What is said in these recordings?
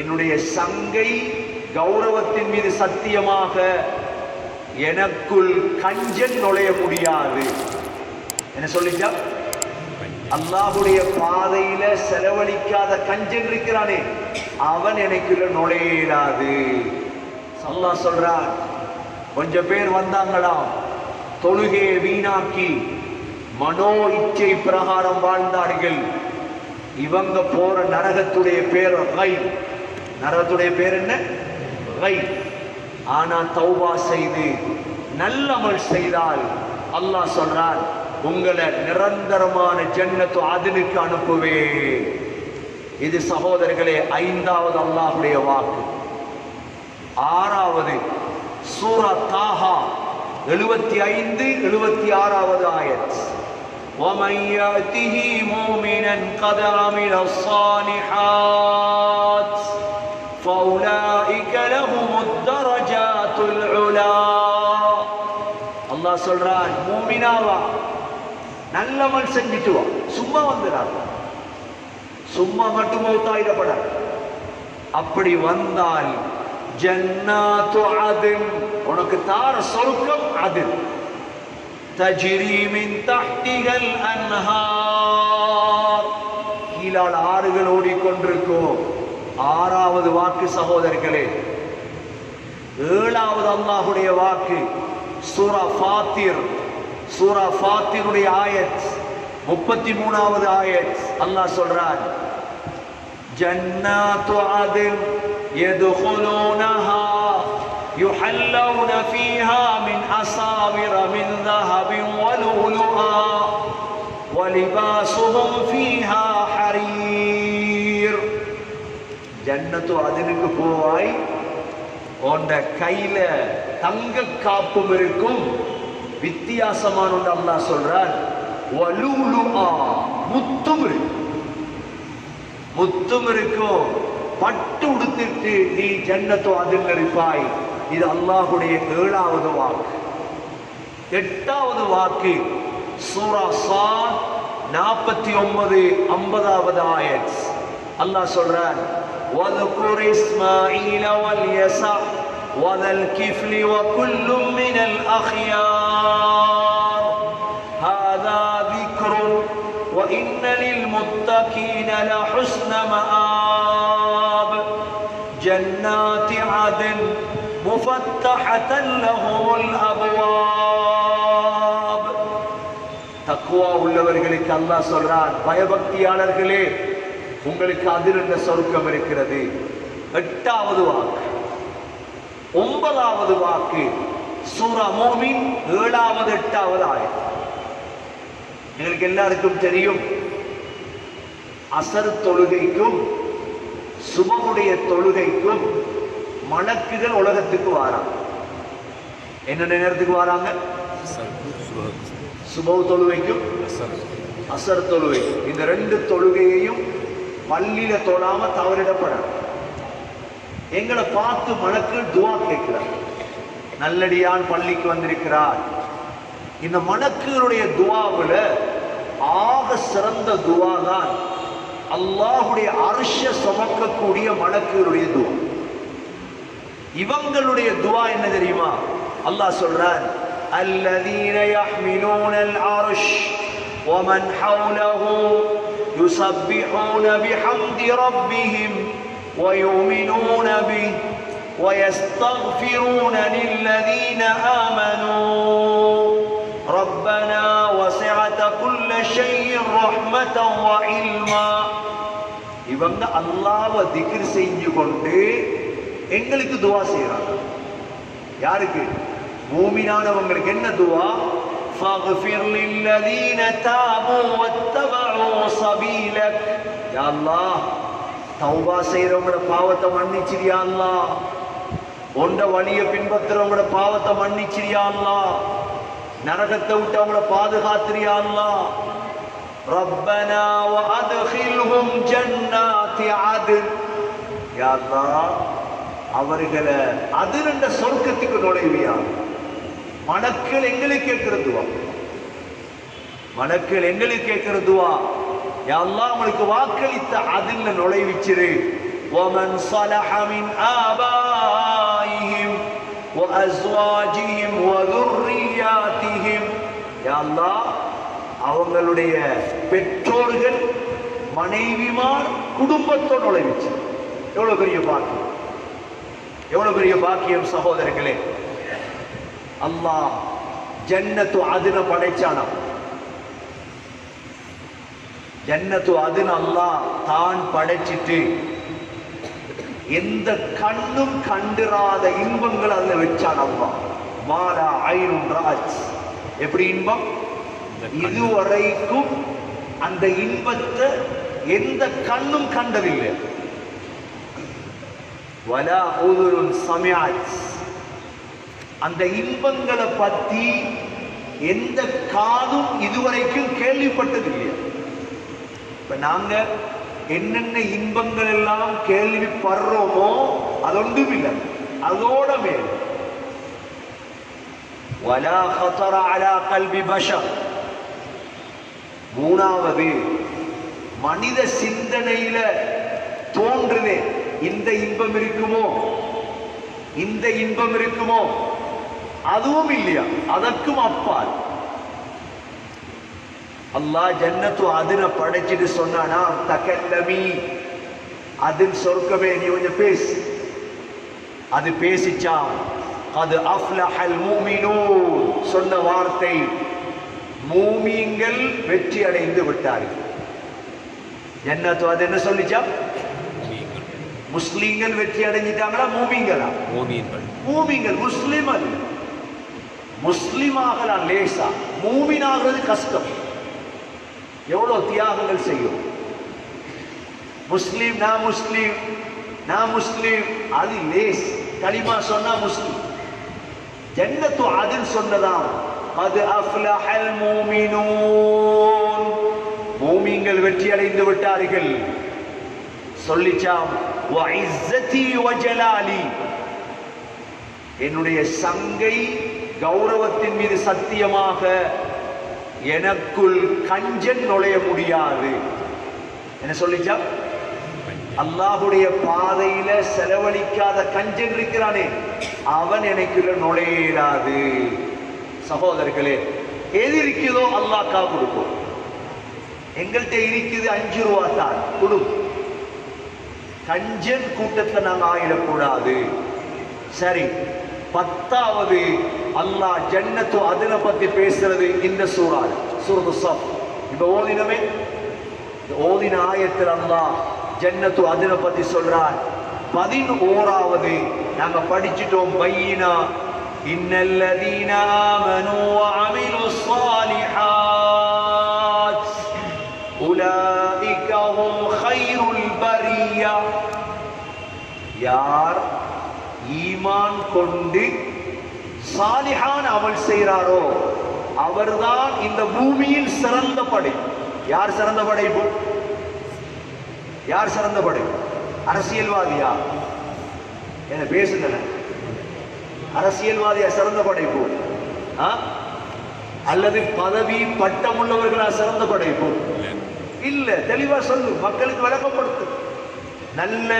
என்னுடைய சங்கை கௌரவத்தின் மீது சத்தியமாக எனக்குள் கஞ்சன் நுழைய முடியாது. என்ன சொல்லிச்சா அல்லாஹுடைய பாதையில செலவழிக்காத கஞ்சன் இருக்கிறானே அவன் எனக்குள்ள நுழையிடாது அல்லாஹ் சொல்றான் கொஞ்சம் பேர் வந்தாங்களாம் தொழுகையை வீணாக்கி மனோ இச்சை பிரகாரம் வாழ்ந்தார்கள். இவங்க போற நரகத்துடைய பேர் நரகத்துடைய பேர் என்ன ரை ஆனா தௌபா செய்து நல்லமல் செய்தால் அல்லாஹ் சொல்றான் உங்களை நிரந்தரமான ஜன்னத்து அதிலுக்கு அனுப்புவே இது சகோதரர்களே ஐந்தாவது அல்லாஹுடைய வாக்கு ஆறாவது சூரா தாஹா எழுபத்தி ஐந்து எழுபத்தி ஆறாவது ஆயத் ومن يأته مؤمنا قد عمل الصالحات அல்லாஹ் சொல்றான் மூமினாவா நல்லவன் செஞ்சுட்டு வா. சும்மா வந்துடாத சும்மா மட்டும் மௌத்தாயிடப்பட அப்படி வந்தால் ஜன்னாத்து அதில் உனக்கு தார சொருக்கம் அதில் தஜிரீமின் தஹ்திகள் அன்ஹார். கீழால் ஆறுகள் ஓடிக்கொண்டிருக்கும். ஆறாவது வாக்கு சகோதரர்களே ஏழாவது அல்லாஹுடைய வாக்கு சூரா ஃபாத்திர் சூரா ஃபாத்திருடைய ஆயத் முப்பத்தி மூணாவது ஆயத் அல்லாஹ் சொல்றான் ஜன்னாத்து அதில் يدخلونها يحلون فيها من أساور من ذهب ولؤلؤا ولباسهم فيها حرير ஜன்னத்து அதனுக்கு போவாய். உன்ட கையில தங்க காப்பும் இருக்கும். வித்தியாசமான அல்லா அல்லாஹ் சொல்றார். முத்தும் முத்தும் இருக்கும். பட்டு உடுத்திட்டு நீ ஜன்னத்தோ அதில் இருப்பாய் இது அல்லாஹுடைய ஏழாவது வாக்கு. எட்டாவது வாக்கு சூரா சா நாற்பத்தி ஒன்பது ஐம்பதாவது ஆயத். அல்லாஹ் சொல்றான் وَاذْكُرْ إِسْمَاعِيلَ وَالْيَسَعَ وَذَا الْكِفْلِ وَكُلٌّ مِّنَ الْأَخْيَارِ هَذَا ذِكْرٌ وَإِنَّ لِلْمُتَّقِينَ لَحُسْنَ مَآبٍ جَنَّاتِ عَدْنٍ مُفَتَّحَةً لَهُمُ الْأَبْوَابُ தக்குவா உள்ளவர்களுக்கு அல்லாஹ் சொல்றான் பயபக்தியாளர்களே உங்களுக்கு அதிர்ந்த சொர்க்கம் இருக்கிறது? எட்டாவது வாக்கு. ஒன்பதாவது வாக்கு சூரா மோமின் ஏழாவது எட்டாவது ஆயம் எங்களுக்கு எல்லாருக்கும் தெரியும் அசர் தொழுகைக்கும் சுபமுடைய தொழுகைக்கும் மணக்குகள் உலகத்துக்கு வாராங்க. என்னென்ன நேரத்துக்கு வராங்க? சுபவ தொழுகைக்கும் அசர் தொழுகை இந்த ரெண்டு தொழுகையையும் பள்ளியில தொழாம தவறிடப்படாது எங்களை பார்த்து மலக்கள் துவா கேட்கிறார் நல்லடியான் பள்ளிக்கு வந்திருக்கிறார் இந்த மலக்குகளுடைய துவாவுல ஆக சிறந்த துவா தான் அல்லாஹுடைய அரிச சுமக்கக்கூடிய மலக்குகளுடைய துவா இவங்களுடைய துவா என்ன தெரியுமா அல்லாஹ் சொல்றான் الذين يحملون العرش ومن حوله يسبحون بحمد ربهم ويؤمنون به ويستغفرون للذين آمنوا ربنا وسعت كل شيء رحمة وعلما இவங்க அல்லாஹ்வை திக்ர் செஞ்சு கொண்டு எங்களுக்கு துவா செய்யறாங்க யாருக்கு மூமினானவங்களுக்கு என்ன துவா فاغفر للذين تابوا واتبعوا سبيلك يا الله தௌபா செய்யறவங்களோட பாவத்தை மன்னிச்சிரியா அல்லா உண்ட வழிய பின்பற்றுறவங்களோட பாவத்தை மன்னிச்சிரியா அல்லா நரகத்தை விட்டு அவங்கள பாதுகாத்திரியா அல்லா ربنا وادخلهم جنات عدن يا الله அவர்களை அதிரண்ட சொர்க்கத்துக்கு நுழைவியா மணக்கள் எங்களுக்கு கேட்கிறதுவா மணக்கள் எங்களுக்கு கேட்கிறதுவா யா அல்லாஹ் அவங்களுக்கு வாக்களித்த அதில் நுழைவிச்சிரு ومن صلح من آبائهم وأزواجهم وذرياتهم يا الله அவங்களுடைய பெற்றோர்கள் மனைவிமார் குடும்பத்தோடு நுழைவிச்சு எவ்வளவு பெரிய பாக்கியம் எவ்வளவு பெரிய பாக்கியம் சகோதரர்களே அல்லாஹ் ஜன்னத்து அதுன படைச்சானா? ஜன்னத்து அதுன அல்லாஹ் தான் படைச்சிட்டு எந்த கண்ணும் கண்டிராத இன்பங்கள் அதுல வச்சான் அல்லாஹ். மாலா ஐனும் ராஜ். எப்படி இன்பம்? இதுவரைக்கும் அந்த இன்பத்தை எந்த கண்ணும் கண்டதில்லை. வலா ஊதுருன் சமியாத் அந்த இன்பங்களை பத்தி எந்த காதும் இதுவரைக்கும் கேள்விப்பட்டது இல்லையா இப்போ நாங்கள் என்னென்ன இன்பங்கள் எல்லாம் கேள்விப்படுறோமோ அது ஒன்றும் இல்லை. அதோட மேல். மூணாவது மனித சிந்தனையில தோன்றுதே இந்த இன்பம் இருக்குமோ இந்த இன்பம் இருக்குமோ அதுவும் இல்லையா? அதற்கும் அப்பால். அல்லாஹ் ஜன்னத்து அதுன படைச்சிட்டு சொன்னானா தகல்லமி அதின் சொர்க்கமே நீ கொஞ்சம் பேசு. அது பேசிச்சாம் அது அஃப்லஹல் மூமினூன் சொன்ன வார்த்தை. மூமிங்கள் வெற்றி அடைந்து விட்டார்கள். ஜன்னத்து அது என்ன சொல்லிச்சா? முஸ்லீம்கள் வெற்றி அடைஞ்சிட்டாங்களா? மூமிங்களா மோமியன்கள் மூமிங்கள் முஸ்லிம் அல்ல முஸ்லீமாகலாம் லேசா மூமினாகிறது கஷ்டம். எவ்வளோ தியாகங்கள் செய்யும்? முஸ்லீம் நான் முஸ்லீம் நான் முஸ்லீம். அது லேஸ். களிமா சொன்னா முஸ்லீம். ஜன்னத்து அதில் சொன்னதாம் அது அஃப்லஹல் மூமினூன். மூமிங்கள் வெற்றி அடைந்து விட்டார்கள். சொல்லிச்சாம் என்னுடைய சங்கை கௌரவத்தின் மீது சத்தியமாக எனக்குள் கஞ்சன் நுழைய முடியாது. என்ன சொல்லிச்சா? அல்லாஹுடைய பாதையில செலவழிக்காத கஞ்சன் இருக்கிறானே அவன் எனக்குள்ள நுழையிடாது சகோதரர்களே எது இருக்குதோ அல்லாஹ்க்கா கொடுக்கும். எங்கள்கிட்ட இருக்குது அஞ்சு ரூபா தான் கொடு. கஞ்சன் கூட்டத்தில் நாங்கள் ஆயிடக்கூடாது. சரி பத்தாவது அல்லாஹ் ஜன்னத்து அதனை பத்தி பேசுறது இந்த சூறா சூரத்து சப் இப்போ ஓதினமே ஓதின ஆயத்தில் அல்லாஹ் ஜன்னத்து அதினை பற்றி சொல்றார். பதினோராவது நாங்கள் படிச்சிட்டோம் பையினா. இன்னல்லதீன ஆமனு அமிலு சாலிஹாத் உலாஇக ஹும் பரியா. யார் ஈமான் கொண்டு சாலிஹான் அமல் செய்கிறாரோ அவர்தான் இந்த பூமியில் சிறந்த படை. யார் சிறந்த படைப்பு யார் சிறந்த படைப்பு அரசியல்வாதியா? என்ன பேசுங்க அரசியல்வாதியா சிறந்த படைப்பு ஆ? அல்லது பதவி பட்டம் உள்ளவர்களா சிறந்த படைப்பு இல்ல தெளிவா சொல்லு. மக்களுக்கு விளக்கப்படுத்து. நல்ல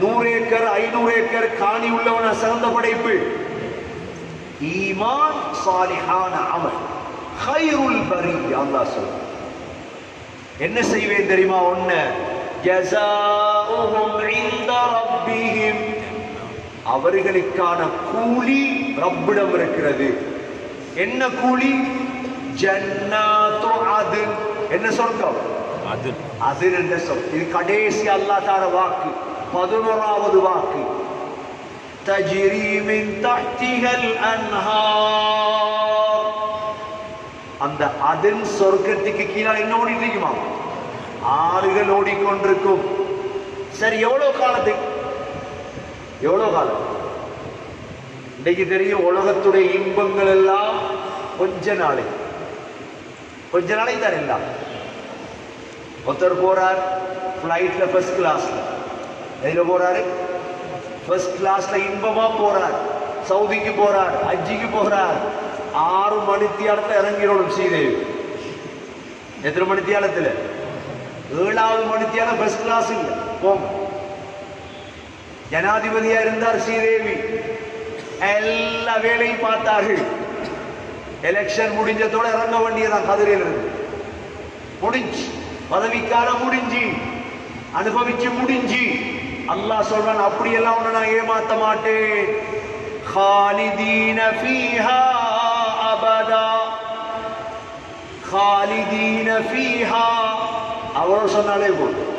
நூறு ஏக்கர் ஐநூறு ஏக்கர் காணி உள்ளவன சிறந்த படைப்பு? ஈமான் சாலிஹான அமல். ஹைருல் பரி அல்லாஹ் சொல்ல என்ன செய்வேன் தெரியுமா? ஒண்ணு அவர்களுக்கான கூலி ரப்பிடம் இருக்கிறது. என்ன கூலி? ஜன்னாத்து அதுன். என்ன சொர்க்கம்? அது அது என்ற சொல். இது கடைசி அல்லாஹ் தார வாக்கு. பதினோராவது வாக்கு. தஜ்ரி மின் தஹ்திஹல் அன்ஹார் அந்த அதன் சொர்க்கத்துக்கு கீழே என்ன ஓடிட்டு இருக்குமா ஆறுகள் ஓடிக்கொண்டிருக்கும். சரி எவ்வளவு காலத்துக்கு? எவ்வளவு காலம்? இன்னைக்கு தெரியும் உலகத்துடைய இன்பங்கள் எல்லாம் கொஞ்ச நாளை. கொஞ்ச நாளை தான் எல்லாம் ஒருத்தர் போறார் ஃப்ளைட்ல ஃபர்ஸ்ட் கிளாஸ்ல எதில் போறாரு? ஃபர்ஸ்ட் கிளாஸ்ல இன்பமா போறார். சவுதிக்கு போறார் அஜிக்கு போறார். ஆறு மணித்தியாலத்தை இறங்கிடணும் ஸ்ரீதேவி. எத்தனை மணித்தியாலத்துல? ஏழாவது மணித்தியாலம் ஃபர்ஸ்ட் கிளாஸ் இல்லை போங்க. ஜனாதிபதியா இருந்தார் ஸ்ரீதேவி. எல்லா வேலையும் பார்த்தார்கள். எலெக்ஷன் முடிஞ்சதோட இறங்க வேண்டியதான் கதிரையில் இருந்து முடிஞ்சு. பதவிக்காலம் முடிஞ்சு. அனுபவிச்சு முடிஞ்சு. அல்லாஹ் சொல்றான் அப்படியெல்லாம் உன்னை நான் ஏமாத்த மாட்டேன் خالدين فيها أبدا خالدين فيها அவ்வளவு சொன்னாலே போதும்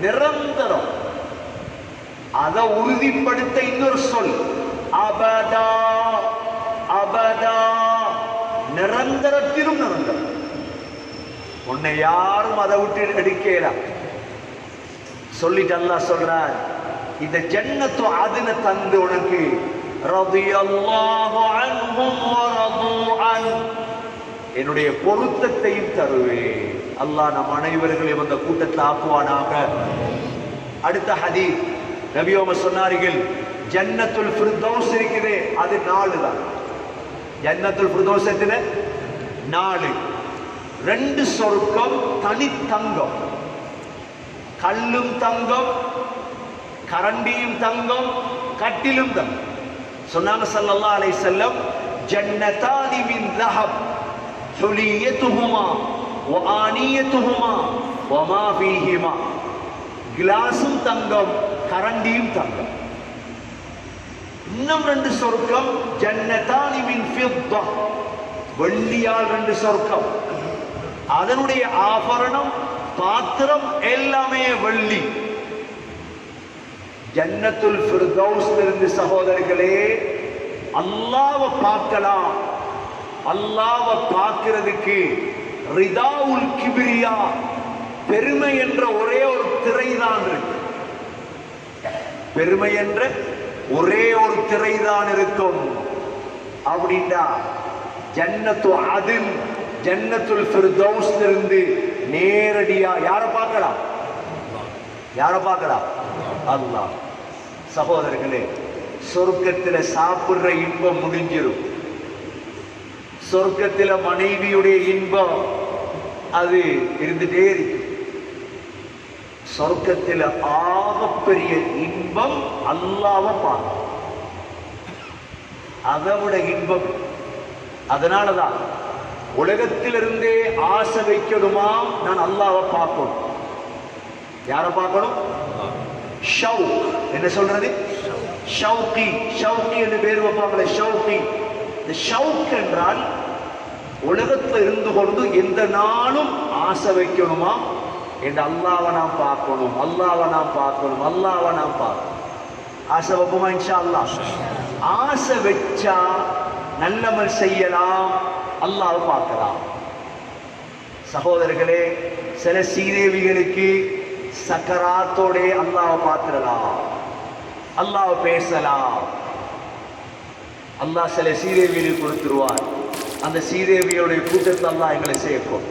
நிரந்தரம் அதை உறுதிப்படுத்த இன்னொரு சொல் அபதா அபதா நிரந்தரத்திலும் நிரந்தரம் உன்னை யாரும் அதை விட்டு எடுக்கலாம் சொல்லிட்டு அல்லாஹ் சொல்றார் இந்த ஜன்னத்து அதுன தந்து உனக்கு என்னுடைய பொருத்தத்தையும் தருவேன். அல்லாஹ் நம் அனைவர்களையும் அந்த கூட்டத்தில் ஆக்குவானாக. அடுத்த ஹதி நபியோம சொன்னார்கள் ஜன்னத்துல் ஃபிர்தௌஸ் இருக்குது அது நாலு தான். ஜன்னத்துல் ஃபிர்தௌஸ் எத்தனை? நாலு. ரெண்டு சொர்க்கம் தனித்தங்கம் தங்கம். கல்லும் தங்கம் கரண்டியும் தங்கம் கட்டிலும் தங்கம் சொன்னாங்க சல்லல்லா அலை செல்லம் ஜன்னதாதி மின் தஹப் ஹுலியத்துஹுமா வஆனியத்துஹுமா வமா ஃபீஹிமா கிலாஸும் தங்கம் கரண்டியும் தங்கம் இன்னும் ரெண்டு சொர்க்கம் ஜன்னதானிமின் ஃபித்தா வெள்ளியால் ரெண்டு சொர்க்கம் அதனுடைய ஆபரணம் பாத்திரம் எல்லாமே வெள்ளி. ஜன்னத்துல் இருந்து சகோதரர்களே அல்லாவ பார்க்கலாம். அல்லாஹ்வை பார்க்கிறதுக்கு ரிதாவுல் கிபிரியா பெருமை என்ற ஒரே ஒரு திரைதான் இருக்கு. பெருமை என்ற ஒரே ஒரு திரைதான் இருக்கும். அப்படின்னா ஜன்னத்து அதில் ஜன்னத்துல் இருந்து நேரடியா யாரை பார்க்கலாம் யாரை பார்க்கலாம் அல்லா சகோதரர்களே சொர்க்கத்துல சாப்பிடுற இன்பம் முடிஞ்சிடும் சொர்க்கத்துல மனைவியுடைய இன்பம் அது இருந்துட்டே இருக்கு. சொர்க்கத்துல ஆகப்பெரிய இன்பம் அல்லாத பார்க்கணும் அதை விட இன்பம் அதனாலதான் உலகத்திலிருந்தே ஆசை வைக்கணுமா? நான் அல்லாவை பார்க்கணும். யாரை பார்க்கணும்? ஷவுக். என்ன சொல்றது? ஷவுகி ஷவுகி என்று பேர் வைப்பாங்களே ஷவுகி இந்த ஷவுக் என்றால் உலகத்தில் இருந்து கொண்டு எந்த நாளும் ஆசை வைக்கணுமா? என்று அல்லாவை நாம் பார்க்கணும். அல்லாவை நாம் பார்க்கணும். அல்லாவை நாம் பார்க்கணும். ஆசை வைப்போமா? இன்ஷா அல்லாஹ். ஆசை வச்சா நல்லமல் செய்யலாம். அல்லாஹ் பார்க்கலாம். சகோதரர்களே சில சீதேவிகளுக்கு சக்கராத்தோடே அல்லாவை பார்த்துடலாம். அல்லாஹ் பேசலாம். அல்லாஹ் சில சீதேவியை கொடுத்துருவார். அந்த சீதேவியோடைய கூட்டத்தில் அல்லாஹ் எங்களை சேர்க்கும்.